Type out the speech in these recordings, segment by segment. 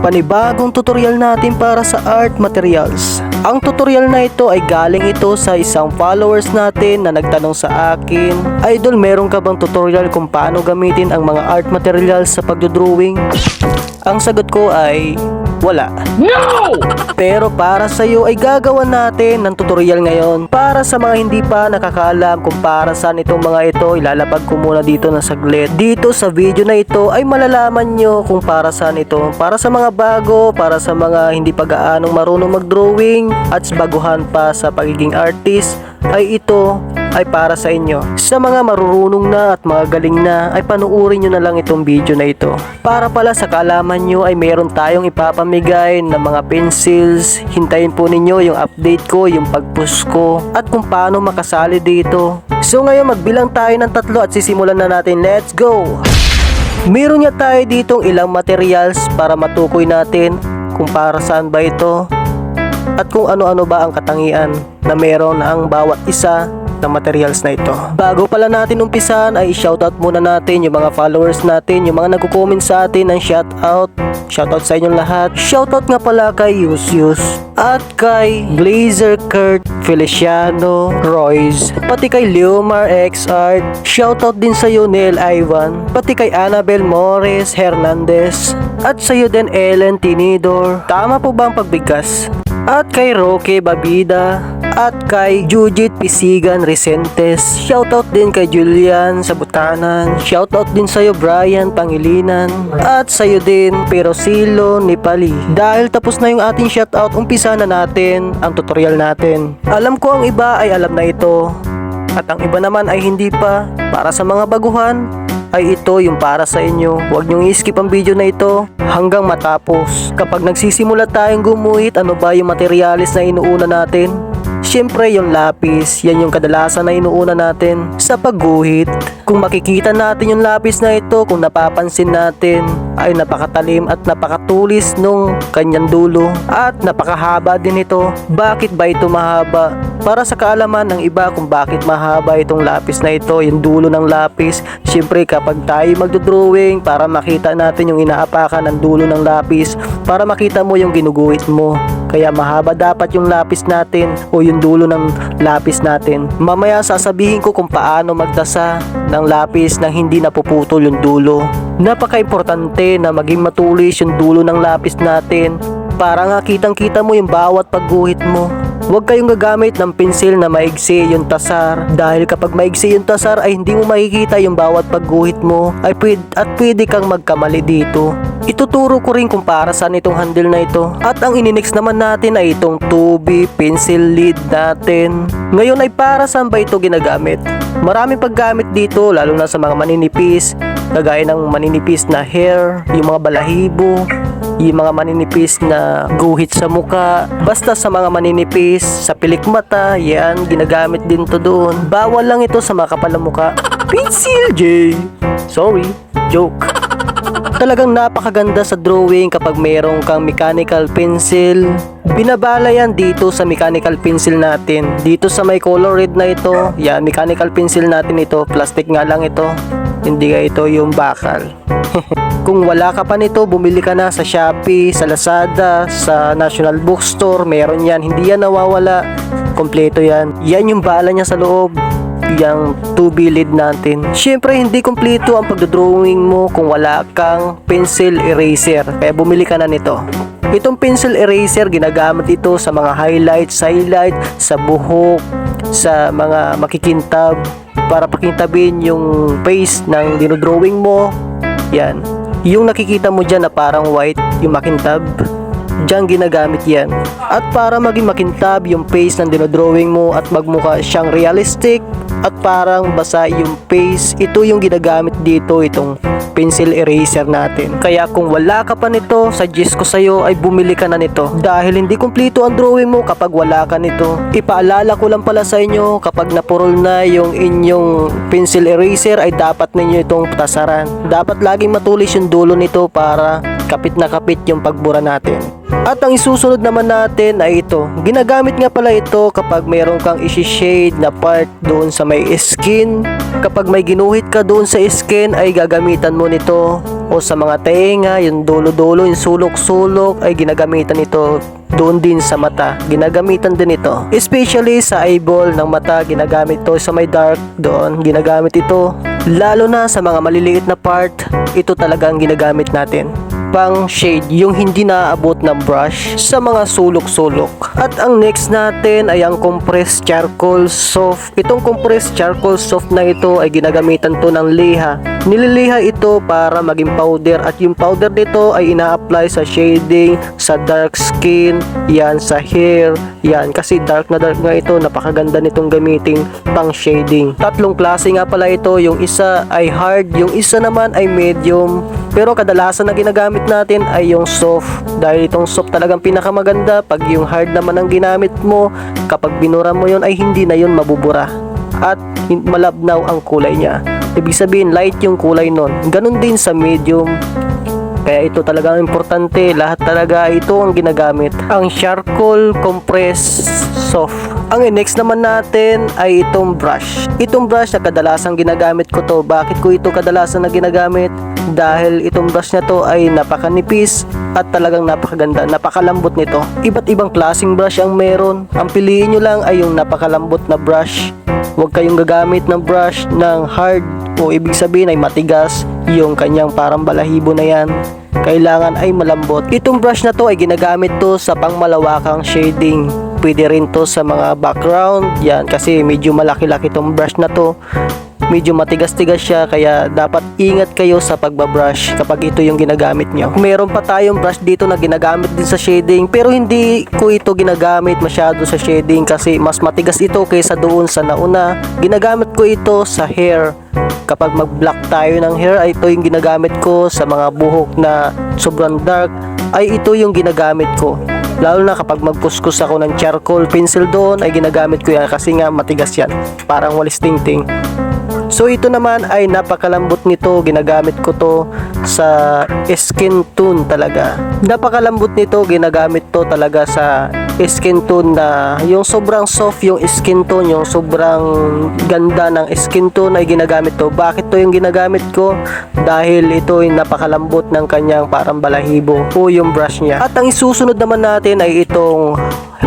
panibagong tutorial natin para sa art materials. Ang tutorial na ito ay galing ito sa isang followers natin na nagtanong sa akin, Idol, meron ka bang tutorial kung paano gamitin ang mga art materials sa pagdodrawing? Ang sagot ko ay wala. No! Pero para sa iyo ay gagawa natin ng tutorial ngayon. Para sa mga hindi pa nakakaalam kung para saan itong mga ito, ilalapag ko muna dito na saglit. Dito sa video na ito ay malalaman nyo kung para saan ito. Para sa mga bago, para sa mga hindi pa gaanong marunong mag-drawing at baguhan pa sa pagiging artist, ay ito ay para sa inyo. Sa mga marurunong na at mga galing na ay panuorin nyo na lang itong video na ito. Para pala sa kaalaman nyo ay meron tayong ipapamigay ng mga pencils. Hintayin po ninyo yung update ko, yung pag-push ko at kung paano makasali dito. So ngayon magbilang tayo ng tatlo at sisimulan na natin. Let's go! Meron niya tayo ditong ilang materials para matukoy natin kung para saan ba ito at kung ano-ano ba ang katangian na meron ang bawat isa na materials na ito. Bago pala natin umpisan ay shoutout muna natin yung mga followers natin, yung mga nagko-comment sa atin ng shoutout. Shoutout sa inyong lahat. Shoutout nga pala kay Yusyus at kay Blazer Kurt Feliciano Royce, pati kay Leomar X Art. Shoutout din sa iyo Neil Ivan, pati kay Annabel Morris Hernandez at sa iyo din Ellen Tinidor. Tama po ba ang pagbigkas? At kay Roque Babida at kay Jujit Pisigan Resentes. Shoutout din kay Julian Sabutanan. Shoutout din sa'yo Brian Pangilinan. At sa'yo din Perosilo Nipali. Dahil tapos na yung ating shoutout, umpisa na natin ang tutorial natin. Alam ko ang iba ay alam na ito. At ang iba naman ay hindi pa. Para sa mga baguhan, ay ito yung para sa inyo. Huwag niyong i-skip ang video na ito hanggang matapos. Kapag nagsisimula tayong gumuhit, ano ba yung materialis na inuuna natin? Siyempre yung lapis, yan yung kadalasan na inuuna natin sa pagguhit. Kung makikita natin yung lapis na ito, kung napapansin natin, ay napakatalim at napakatulis nung kanyang dulo. At napakahaba din ito. Bakit ba ito mahaba? Para sa kaalaman ng iba kung bakit mahaba itong lapis na ito, yung dulo ng lapis. Siyempre kapag tayo magdodrawing, para makita natin yung inaapakan ng dulo ng lapis, para makita mo yung ginuguhit mo. Kaya mahaba dapat yung lapis natin o yung dulo ng lapis natin. Mamaya sasabihin ko kung paano magtasa ng lapis na hindi napuputol yung dulo. Napaka-importante na maging matulis yung dulo ng lapis natin para nga kitang kita mo yung bawat pagguhit mo. Huwag kayong gagamit ng pensil na maigsi yung tasar dahil kapag maigsi yung tasar ay hindi mo makikita yung bawat pagguhit mo ay pwede, at pwede kang magkamali dito. Ituturo ko rin kung para saan itong handle na ito. At ang ininix naman natin ay itong 2B pencil lead natin. Ngayon ay para saan ba ito ginagamit? Maraming paggamit dito lalo na sa mga maninipis, kagaya ng maninipis na hair, yung mga balahibo, yung mga maninipis na guhit sa muka, basta sa mga maninipis, sa pilik mata, yan, ginagamit din to doon. Bawal lang ito sa makapal na muka. Pencil J! Sorry, joke. Talagang napakaganda sa drawing kapag mayroong kang mechanical pencil. Binabala yan dito sa mechanical pencil natin. Dito sa may color red na ito, yan, mechanical pencil natin ito. Plastic nga lang ito. Hindi nga ito yung bakal. Kung wala ka pa nito, bumili ka na sa Shopee, sa Lazada, sa National Bookstore. Meron yan. Hindi yan nawawala. Kompleto yan. Yan yung bala niya sa loob yung 2B lead natin. Siyempre, hindi kompleto ang pagdodrawing mo kung wala kang pencil eraser. Kaya bumili ka na nito. Itong pencil eraser, ginagamit ito sa mga highlights, highlight, sa buhok, sa mga makikintab, para pakintabin yung face ng dinodrawing mo. Yan. Yung nakikita mo dyan na parang white, yung makintab, Diyan ginagamit yan. At para maging makintab yung face ng dinodrawing mo at magmukha siyang realistic at parang basa yung face, ito yung ginagamit dito, itong pencil eraser natin. Kaya kung wala ka pa nito, suggest ko sa'yo ay bumili ka na nito. Dahil hindi kumpleto ang drawing mo kapag wala ka nito. Ipaalala ko lang pala sa inyo, kapag napurol na yung inyong pencil eraser ay dapat ninyo itong tasaran. Dapat laging matulis yung dulo nito para kapit na kapit yung pagbura natin. At ang isusunod naman natin ay ito. Ginagamit nga pala ito kapag mayroon kang isi-shade na part doon sa may skin. Kapag may ginuhit ka doon sa skin ay gagamitan mo nito o sa mga tenga, yung dulo-dulo, yung sulok-sulok ay ginagamitan ito doon din sa mata. Ginagamitan din ito. Especially sa eyeball ng mata, ginagamit ito sa may dark doon. Ginagamit ito. Lalo na sa mga maliliit na part, ito talaga ang ginagamit natin pang shade yung hindi naaabot ng brush sa mga sulok-sulok. At ang next natin ay ang compressed charcoal soft. Itong compressed charcoal soft na ito ay ginagamitan to ng liha. Nililiha ito para maging powder at yung powder nito ay ina-apply sa shading, sa dark skin, yan sa hair, yan kasi dark na dark nga ito, napakaganda nitong gamitin pang shading. Tatlong klase nga pala ito, yung isa ay hard, yung isa naman ay medium. Pero kadalasan na ginagamit natin ay yung soft. Dahil itong soft talagang pinakamaganda. Pag yung hard naman ang ginamit mo kapag binura mo yon ay hindi na yon mabubura. At malabnaw ang kulay niya. Ibig sabihin light yung kulay nun. Ganun din sa medium. Kaya ito talaga ang importante. Lahat talaga ito ang ginagamit. Ang charcoal compress soft ang next naman natin ay itong brush itong brush na kadalasang ginagamit ko to bakit ko ito kadalasan na ginagamit dahil itong brush na to ay napakanipis at talagang napakaganda, napakalambot nito. Iba't ibang klaseng brush ang meron. Ang piliin nyo lang ay yung napakalambot na brush. Huwag kayong gagamit ng brush ng hard o ibig sabihin ay matigas yung kanyang parang balahibo na yan. Kailangan ay malambot. Itong brush na to ay ginagamit to sa pangmalawakang shading. Pwede rin to sa mga background. Yan kasi medyo malaki-laki tong brush na to medyo matigas-tigas siya kaya dapat ingat kayo sa pagbabrush kapag ito yung ginagamit nyo. Meron pa tayong brush dito na ginagamit din sa shading pero hindi ko ito ginagamit masyado sa shading kasi mas matigas ito kaysa doon sa nauna. Ginagamit ko ito sa hair. Kapag mag-black tayo ng hair ay ito yung ginagamit ko sa mga buhok na sobrang dark ay ito yung ginagamit ko. Lalo na kapag magkuskus ako ng charcoal pencil doon ay ginagamit ko yan kasi nga matigas yan. Parang walis ting-ting. So ito naman ay napakalambot nito, ginagamit ko to sa skin tone talaga. Napakalambot nito, ginagamit to talaga sa skin tone na yung sobrang soft yung skin tone, yung sobrang ganda ng skin tone ay ginagamit to. Bakit to yung ginagamit ko? Dahil ito ay napakalambot ng kanyang parang balahibo o yung brush niya. At ang isusunod naman natin ay itong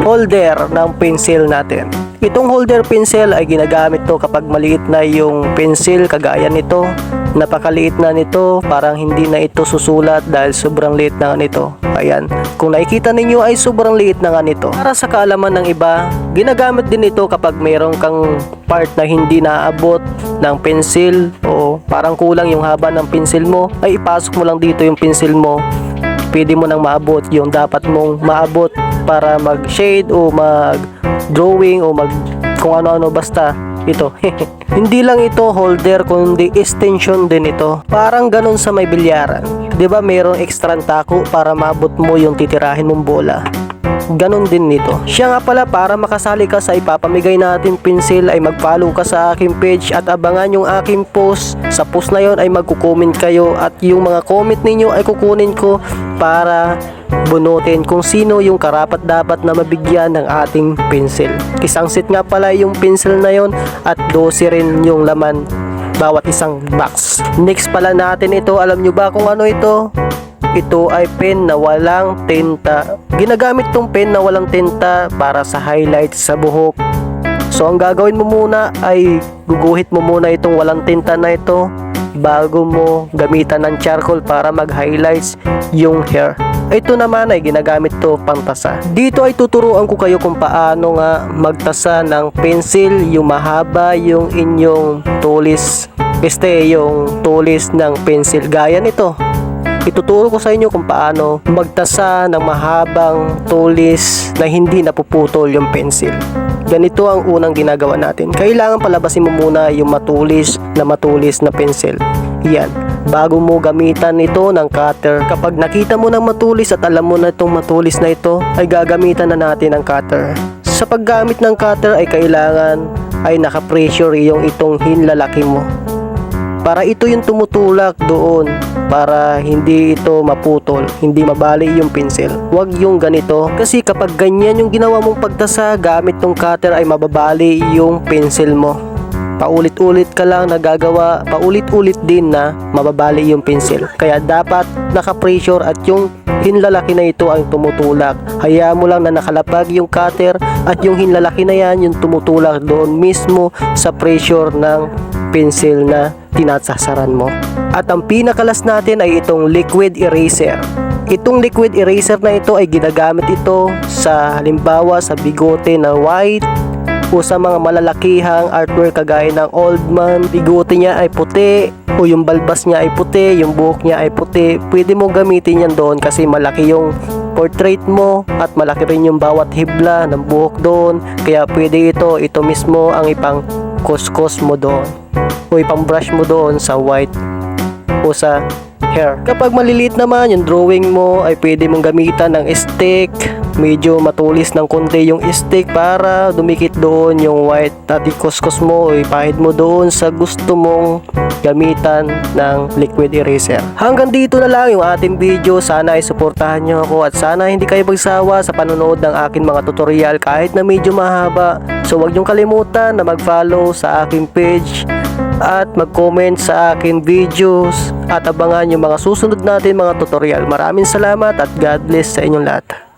holder ng pencil natin. Itong holder pencil ay ginagamit to kapag maliit na yung pencil kagaya nito. Napakaliit na nito, parang hindi na ito susulat dahil sobrang liit na nito. Ayan, kung nakikita ninyo ay sobrang liit na nga nito. Para sa kaalaman ng iba, ginagamit din ito kapag mayroon kang part na hindi naaabot ng pencil o parang kulang yung haba ng pencil mo, ay ipasok mo lang dito yung pencil mo pwede mo nang maabot yung dapat mong maabot para mag-shade o mag-drawing o mag kung ano-ano basta ito. Hindi lang ito holder kundi extension din ito. Parang ganun sa may bilyaran. 'Di ba mayroong extra tako para maabot mo yung titirahin mong bola? Ganon din nito. Siya nga pala para makasali ka sa ipapamigay natin pencil ay mag-follow ka sa aking page at abangan yung aking post. Sa post na yon ay magko-comment kayo at yung mga comment ninyo ay kukunin ko para bunutin kung sino yung karapat dapat na mabigyan ng ating pencil. Isang set nga pala yung pencil na yon at 12 rin yung laman bawat isang box. Next pala natin ito, alam nyo ba kung ano ito? Ito ay pen na walang tinta. Ginagamit tong pen na walang tinta para sa highlights sa buhok. So ang gagawin mo muna ay guguhit mo muna itong walang tinta na ito bago mo gamitan ng charcoal para mag-highlights yung hair. Ito naman ay ginagamit to pangtasa. Dito ay tuturuan ko kayo kung paano nga magtasa ng pencil, yung mahaba yung inyong tulis. Este, yung tulis ng pencil. Gaya nito. Ituturo ko sa inyo kung paano magtasa ng mahabang tulis na hindi napuputol yung pencil. Ganito ang unang ginagawa natin. Kailangan palabasin mo muna yung matulis na matulis na pencil. Yan. Bago mo gamitan ito ng cutter. Kapag nakita mo ng matulis at alam mo na itong matulis na ito, ay gagamitan na natin ng cutter. Sa paggamit ng cutter ay kailangan ay naka-pressure yung itong hinlalaki mo para ito yung tumutulak doon para hindi ito maputol, hindi mabali yung pencil. Huwag yung ganito kasi kapag ganyan yung ginawa mong pagtasa gamit tong cutter ay mababali yung pencil mo. paulit-ulit ka lang nagagawa, paulit-ulit din na mababali yung pencil. Kaya dapat naka-pressure at yung hinlalaki na ito ang tumutulak. Hayaan mo lang na nakalapag yung cutter at yung hinlalaki na yan yung tumutulak doon mismo sa pressure ng pencil na tinasasaran mo. At ang pinakalas natin ay itong liquid eraser. Itong liquid eraser na ito ay ginagamit ito sa halimbawa sa bigote na white o sa mga malalakihang artwork kagaya ng old man, bigote niya ay puti o yung balbas niya ay puti, yung buhok niya ay puti, pwede mo gamitin yan doon kasi malaki yung portrait mo at malaki rin yung bawat hibla ng buhok doon kaya pwede ito, ito mismo ang ipang kuskus mo doon o ipang brush mo doon sa white o sa hair. Kapag maliliit naman yung drawing mo ay pwede mong gamitan ng stick. Medyo matulis ng konti yung stick para dumikit doon yung white at ikuskus mo o ipahid mo doon sa gusto mong gamitan ng liquid eraser. Hanggang dito na lang yung ating video. Sana ay suportahan nyo ako at sana hindi kayo magsawa sa panonood ng akin mga tutorial kahit na medyo mahaba. So wag niyong kalimutan na mag-follow sa aking page at mag-comment sa akin videos at abangan yung mga susunod natin mga tutorial. Maraming salamat at God bless sa inyong lahat.